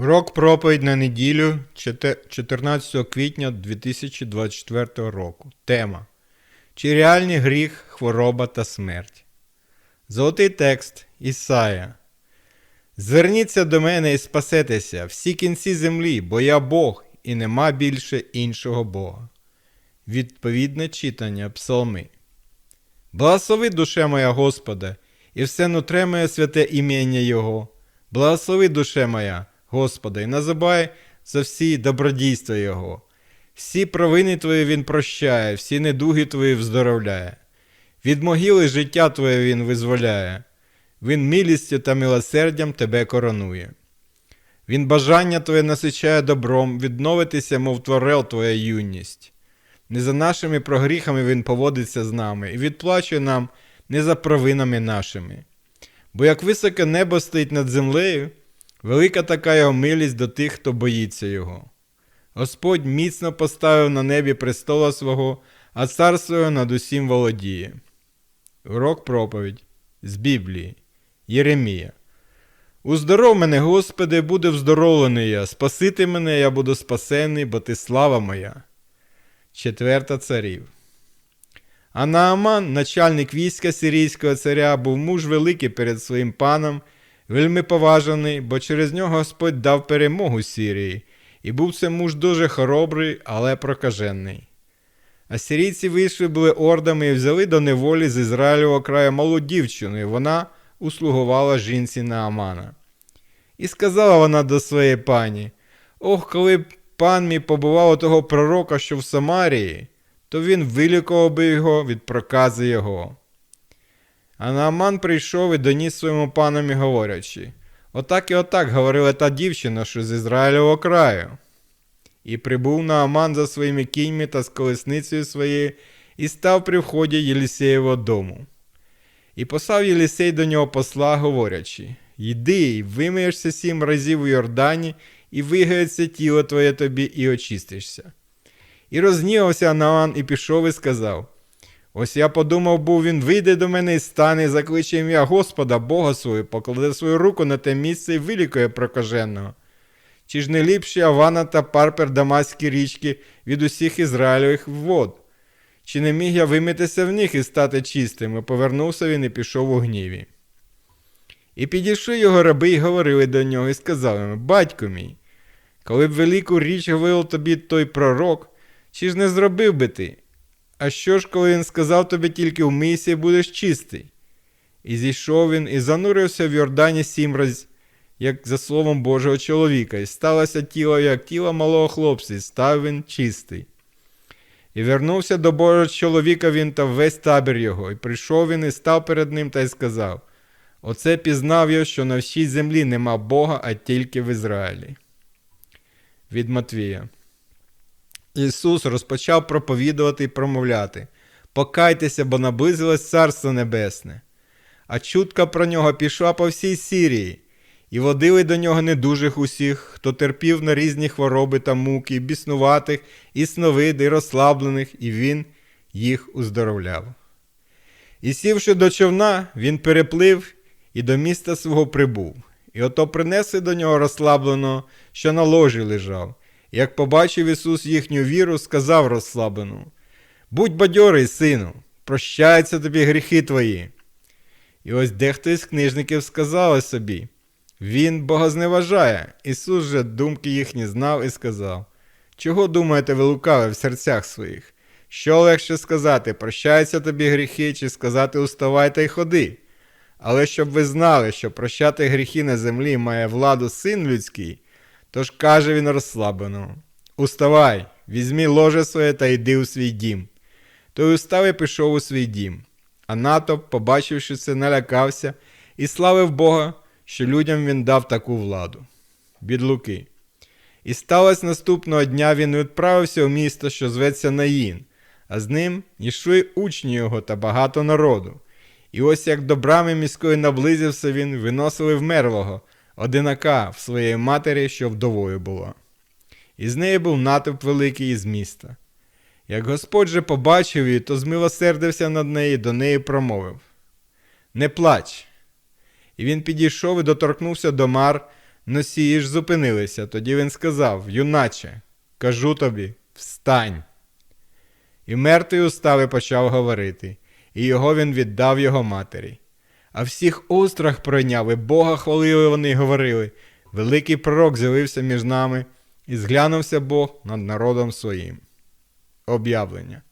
Урок проповідь на неділю 14 квітня 2024 року. Тема Чи реальний гріх, хвороба та смерть. Золотий текст Ісая. Зверніться до мене і спасетеся, всі кінці землі, бо я Бог, і нема більше іншого Бога. Відповідне читання Псалми. Благослови душе моя Господа, і все нутре моє святе ім'я Його. Благослови душе моя, Господа, і називай за всі добродійства Його. Всі провини Твої Він прощає, всі недуги Твої вздоровляє. Від могили життя Твоє Він визволяє. Він милістю та милосердям Тебе коронує. Він бажання Твоє насичає добром, відновитися, мов творел Твоя юність. Не за нашими прогріхами Він поводиться з нами і відплачує нам не за провинами нашими. Бо як високе небо стоїть над землею, велика така його милість до тих, хто боїться його. Господь міцно поставив на небі престола свого, а царство над усім володіє. Урок проповідь з Біблії Єремія. Уздоров мене, Господи, буде вздоровлений я, спасити мене, я буду спасений, бо ти слава моя. Четверта царів. А Нааман, начальник війська сирійського царя, був муж великий перед своїм паном, вельми поважаний, бо через нього Господь дав перемогу Сирії, і був це муж дуже хоробрий, але прокажений. А сирійці вийшли були ордами і взяли до неволі з Ізраїлевого краю малу дівчину, і вона услугувала жінці Наамана. І сказала вона до своєї пані: Ох, коли б пан мій побував у того пророка, що в Самарії, то він вилікував би його від прокази його. А Нааман прийшов і доніс своєму панові, говорячи: Отак і отак говорила та дівчина, що з Ізраїлевого краю. І прибув Нааман за своїми кіньми та з колесницею своєю, і став при вході Єлісеєвого дому. І послав Єлісей до нього посла, говорячи: Йди, вимиєшся сім разів у Йордані, і вигається тіло твоє тобі, і очистишся. І рознівався Наан і пішов і сказав: Ось я подумав, був він вийде до мене і стане, і закличе ім'я Господа, Бога свого, покладе свою руку на те місце і вилікує прокаженого. Чи ж не ліпші Авана та Парпер Дамаські річки від усіх Ізраїльових вод? Чи не міг я вимитися в них і стати чистим? І повернувся він і пішов у гніві. І підійшли його раби і говорили до нього, і сказали йому, Батько мій, коли б велику річ говорив тобі той пророк, чи ж не зробив би ти? А що ж, коли він сказав тобі тільки вмийся і будеш чистий? І зійшов він і занурився в Йордані сім разів, як за словом Божого чоловіка, і сталося тіло, як тіло малого хлопця, і став він чистий. І вернувся до Божого чоловіка він та весь табір його, і прийшов він і став перед ним та й сказав: Оце пізнав я, що на всій землі нема Бога, а тільки в Ізраїлі. Від Матвія. Ісус розпочав проповідувати і промовляти Покайтеся, бо наблизилось Царство Небесне. А чутка про нього пішла по всій Сірії, і водили до нього недужих усіх, хто терпів на різні хвороби та муки, біснуватих, і сновид, і розслаблених, і він їх уздоровляв. І сівши до човна, він переплив і до міста свого прибув. І ото принесли до нього розслабленого, що на ложі лежав. Як побачив Ісус їхню віру, сказав розслабленому: Будь бадьорий, сину, прощаються тобі гріхи твої. І ось дехто із книжників сказали собі: Він богозневажає. Ісус же думки їхні знав і сказав: Чого думаєте ви лукаве в серцях своїх? Що легше сказати, прощаються тобі гріхи, чи сказати Уставайте й ходи? Але щоб ви знали, що прощати гріхи на землі має владу син людський, тож каже він розслаблено: Уставай, візьми ложе своє та йди у свій дім. Той устав і пішов у свій дім. А натовп, побачивши це, налякався і славив Бога, що людям він дав таку владу. Від Луки. І сталося наступного дня він відправився у місто, що зветься Наїн, а з ним йшли учні його та багато народу. І ось як до брами міської наблизився він, виносили вмерлого, одинака в своєї матері, що вдовою була. І з неї був натовп великий із міста. Як Господь же побачив її, то змилосердився над нею, до неї промовив: Не плач. І він підійшов і доторкнувся до мар Носії ж зупинилися. Тоді він сказав: Юначе, кажу тобі, встань. І мертвий устав і почав говорити, і його він віддав його матері. А всіх острах пройняв, і Бога хвалили вони й говорили. Великий пророк з'явився між нами, і зглянувся Бог над народом своїм. Об'явлення.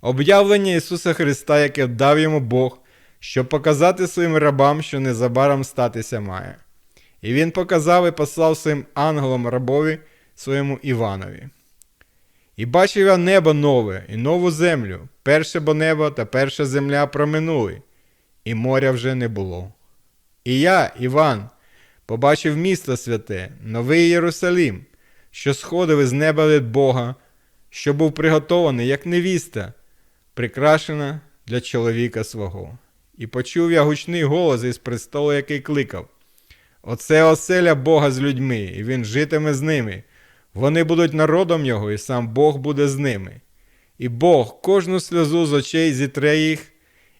Об'явлення Ісуса Христа, яке дав йому Бог, щоб показати своїм рабам, що незабаром статися має. І він показав і послав своїм ангелам рабові своєму Іванові. І бачив я небо нове і нову землю, перше бо небо та перша земля проминули, і моря вже не було. І я, Іван, побачив місто святе, новий Єрусалим, що сходив із неба від Бога, що був приготований, як невіста, прикрашена для чоловіка свого. І почув я гучний голос із престолу, який кликав: Оце оселя Бога з людьми, і він житиме з ними. Вони будуть народом його, і сам Бог буде з ними. І Бог кожну сльозу з очей зітре їх,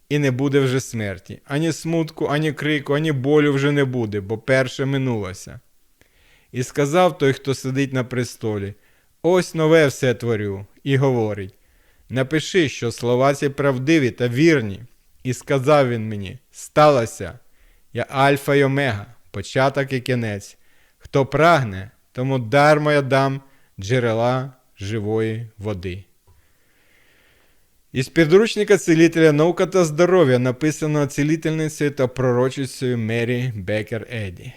і не буде вже смерті. Ані смутку, ані крику, ані болю вже не буде, бо перше минулося. І сказав той, хто сидить на престолі: Ось нове все творю, і говорить: Напиши, що слова ці правдиві та вірні. І сказав він мені: Сталося, я Альфа й Омега, початок і кінець. Хто прагне, тому дармо я дам джерела живої води. Із підручника цілителя наука та здоров'я написано цілительницею та пророчицею Мері Бекер Еді.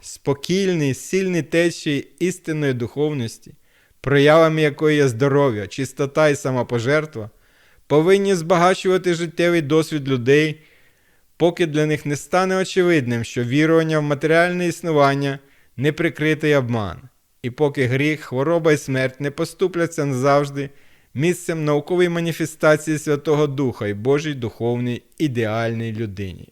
Спокійний, сильний течії істинної духовності, проявами якої є здоров'я, чистота і самопожертва, повинні збагачувати життєвий досвід людей, поки для них не стане очевидним, що вірування в матеріальне існування неприкритий обман, і поки гріх, хвороба і смерть не поступляться назавжди місцем наукової маніфестації Святого Духа і Божій духовній ідеальній людині.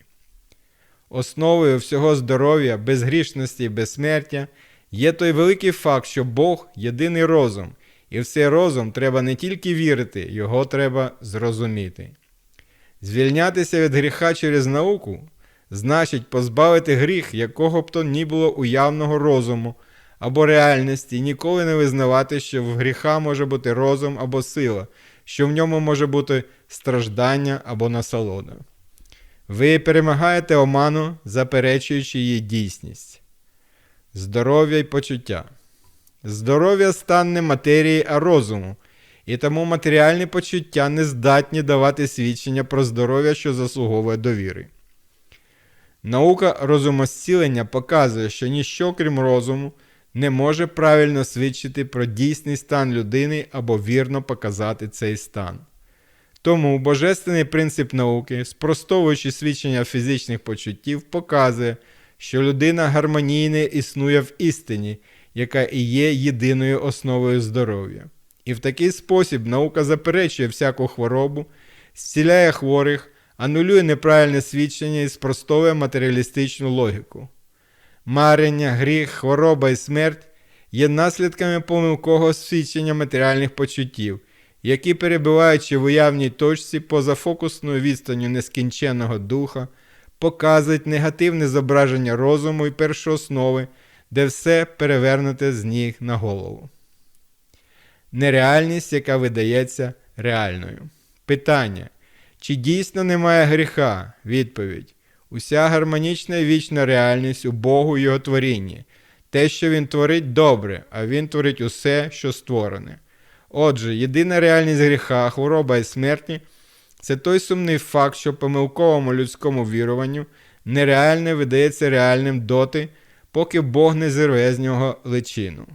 Основою всього здоров'я, безгрішності і безсмертя є той великий факт, що Бог єдиний розум, і в цей розум треба не тільки вірити, його треба зрозуміти. Звільнятися від гріха через науку значить позбавити гріх, якого б то ні було уявного розуму або реальності, ніколи не визнавати, що в гріха може бути розум або сила, що в ньому може бути страждання або насолода. Ви перемагаєте оману, заперечуючи її дійсність. Здоров'я й почуття. Здоров'я стан не матерії, а розуму, і тому матеріальні почуття не здатні давати свідчення про здоров'я, що заслуговує довіри. Наука розумозцілення показує, що ніщо, крім розуму, не може правильно свідчити про дійсний стан людини або вірно показати цей стан. Тому божественний принцип науки, спростовуючи свідчення фізичних почуттів, показує, що людина гармонійно існує в істині, яка і є єдиною основою здоров'я. І в такий спосіб наука заперечує всяку хворобу, зціляє хворих, анулює неправильне свідчення і спростовує матеріалістичну логіку. Марення, гріх, хвороба і смерть є наслідками помилкового свідчення матеріальних почуттів, які, перебуваючи в уявній точці поза фокусною відстанню нескінченного духа, показують негативне зображення розуму і першооснови, де все перевернуте з ніг на голову. Нереальність, яка видається реальною. Питання. Чи дійсно немає гріха? Відповідь. Уся гармонічна і вічна реальність у Богу і Його творінні. Те, що Він творить добре, а Він творить усе, що створене. Отже, єдина реальність гріха, хвороба і смерті це той сумний факт, що помилковому людському віруванню нереальне видається реальним доти, поки Бог не зірве з нього личину.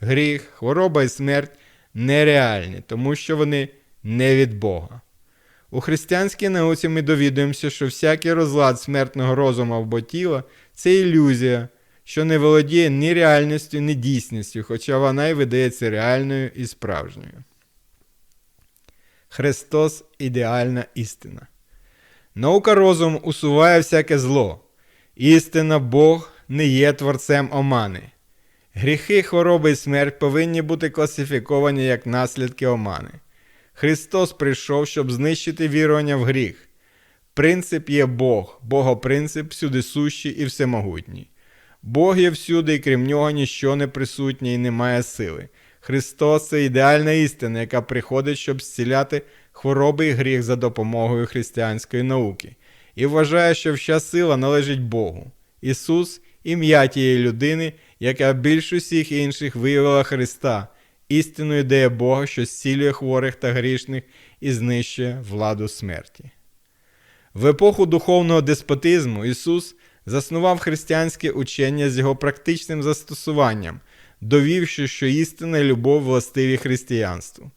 Гріх, хвороба і смерть нереальні, тому що вони не від Бога. У християнській науці ми довідуємося, що всякий розлад смертного розуму або тіла це ілюзія, що не володіє ні реальністю, ні дійсністю, хоча вона й видається реальною і справжньою. Христос ідеальна істина. Наука розуму усуває всяке зло. Істина Бог не є творцем омани. Гріхи, хвороби і смерть повинні бути класифіковані як наслідки омани. Христос прийшов, щоб знищити вірування в гріх. Принцип є Бог, Богопринцип всюди сущий і всемогутній. Бог є всюди, і крім нього ніщо не присутнє і немає сили. Христос це ідеальна істина, яка приходить, щоб зціляти хвороби і гріх за допомогою християнської науки, і вважає, що вся сила належить Богу. Ісус ім'я тієї людини, яка більш усіх інших виявила Христа, істинну ідею Бога, що зцілює хворих та грішних і знищує владу смерті. В епоху духовного деспотизму Ісус заснував християнське учення з його практичним застосуванням, довівши, що істина любов властиві християнству.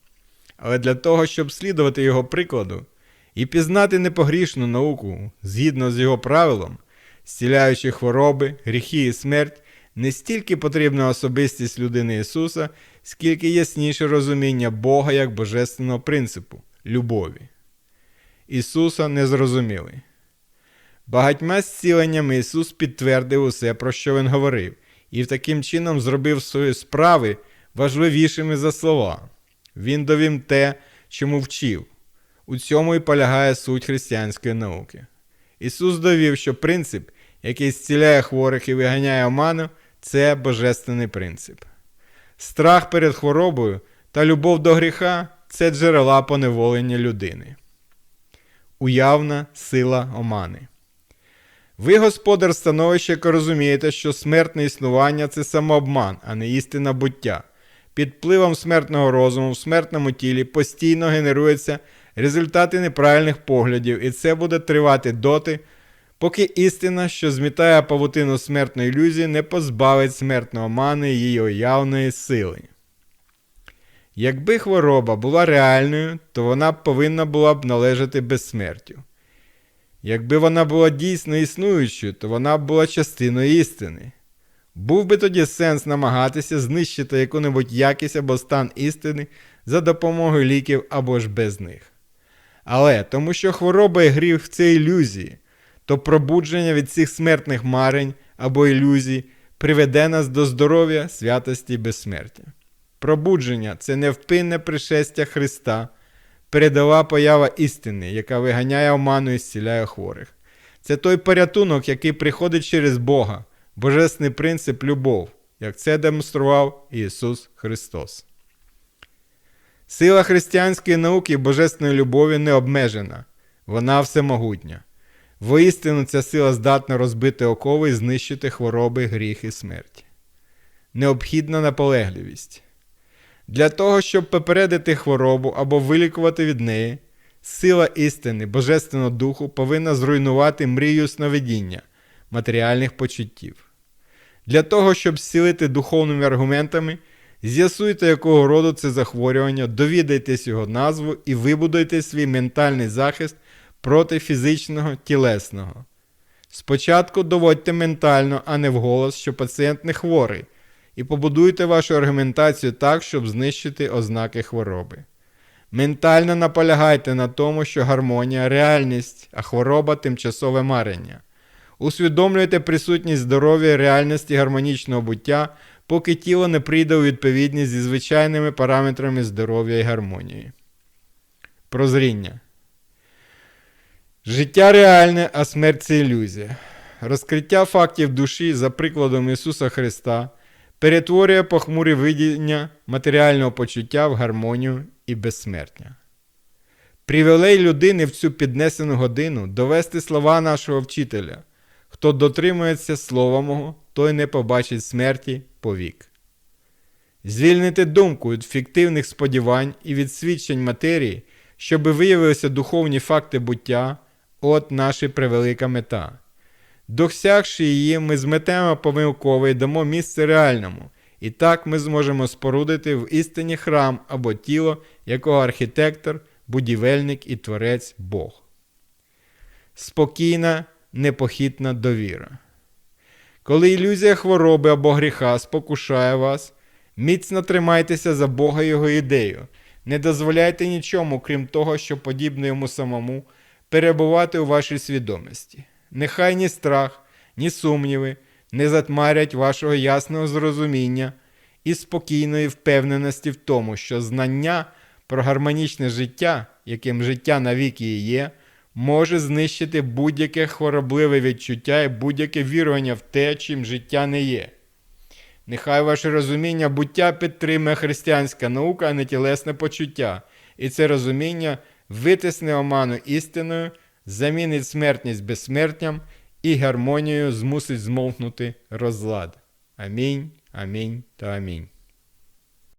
Але для того, щоб слідувати його прикладу і пізнати непогрішну науку згідно з його правилом, зціляючи хвороби, гріхи і смерть, не стільки потрібна особистість людини Ісуса, скільки ясніше розуміння Бога як божественного принципу любові. Ісуса не зрозуміли. Багатьма зціленнями Ісус підтвердив усе, про що Він говорив, і таким чином зробив свої справи важливішими за слова. Він довів те, чому вчив. У цьому і полягає суть християнської науки. Ісус довів, що принцип, який зціляє хворих і виганяє оману, це божественний принцип. Страх перед хворобою та любов до гріха це джерела поневолення людини. Уявна сила омани. Ви, господар становища, розумієте, що смертне існування це самообман, а не істина буття. Під впливом смертного розуму в смертному тілі постійно генеруються результати неправильних поглядів, і це буде тривати доти, поки істина, що змітає павутину смертної ілюзії, не позбавить смертного мани її уявної сили. Якби хвороба була реальною, то вона повинна була б належати безсмертю. Якби вона була дійсно існуючою, то вона б була частиною істини. Був би тоді сенс намагатися знищити яку-небудь якість або стан істини за допомогою ліків або ж без них. Але тому що хвороба і гріх це ілюзії, то пробудження від цих смертних марень або ілюзій приведе нас до здоров'я, святості і безсмертя. Пробудження це невпинне пришестя Христа, передова поява істини, яка виганяє оману і зціляє хворих. Це той порятунок, який приходить через Бога, божественний принцип любов, як це демонстрував Ісус Христос. Сила християнської науки і божественної любові не обмежена, вона всемогутня. Воістину ця сила здатна розбити окови і знищити хвороби, гріх і смерть. Необхідна наполегливість. Для того, щоб попередити хворобу або вилікувати від неї, сила істини Божественного Духу повинна зруйнувати мрію сновидіння матеріальних почуттів. Для того, щоб зцілити духовними аргументами, з'ясуйте, якого роду це захворювання, довідайтесь його назву і вибудуйте свій ментальний захист проти фізичного тілесного. Спочатку доводьте ментально, а не вголос, що пацієнт не хворий, і побудуйте вашу аргументацію так, щоб знищити ознаки хвороби. Ментально наполягайте на тому, що гармонія реальність, а хвороба тимчасове марення. Усвідомлюйте присутність здоров'я реальності гармонічного буття, поки тіло не прийде у відповідність зі звичайними параметрами здоров'я і гармонії. Прозріння. Життя реальне, а смерть це ілюзія. Розкриття фактів душі за прикладом Ісуса Христа перетворює похмурі видіння матеріального почуття в гармонію і безсмертня. Привілей людини в цю піднесену годину довести слова нашого вчителя. Хто дотримується слова мого, той не побачить смерті повік. Звільнити думку від фіктивних сподівань і від свідчень матерії, щоби виявилися духовні факти буття, от наша превелика мета. Досягши її, ми зметемо помилкове і дамо місце реальному, і так ми зможемо спорудити в істині храм або тіло, якого архітектор, будівельник і творець Бог. Спокійна, непохитна довіра. Коли ілюзія хвороби або гріха спокушає вас, міцно тримайтеся за Бога Його ідею, не дозволяйте нічому, крім того, що подібне йому самому, перебувати у вашій свідомості. Нехай ні страх, ні сумніви не затмарять вашого ясного зрозуміння і спокійної впевненості в тому, що знання про гармонічне життя, яким життя навіки і є, може знищити будь-яке хворобливе відчуття і будь-яке вірування в те, чим життя не є. Нехай ваше розуміння буття підтримує християнська наука, а не тілесне почуття, і це розуміння витисне оману істиною, замінить смертність безсмертням і гармонію змусить змовкнути розлад. Амінь, амінь та амінь.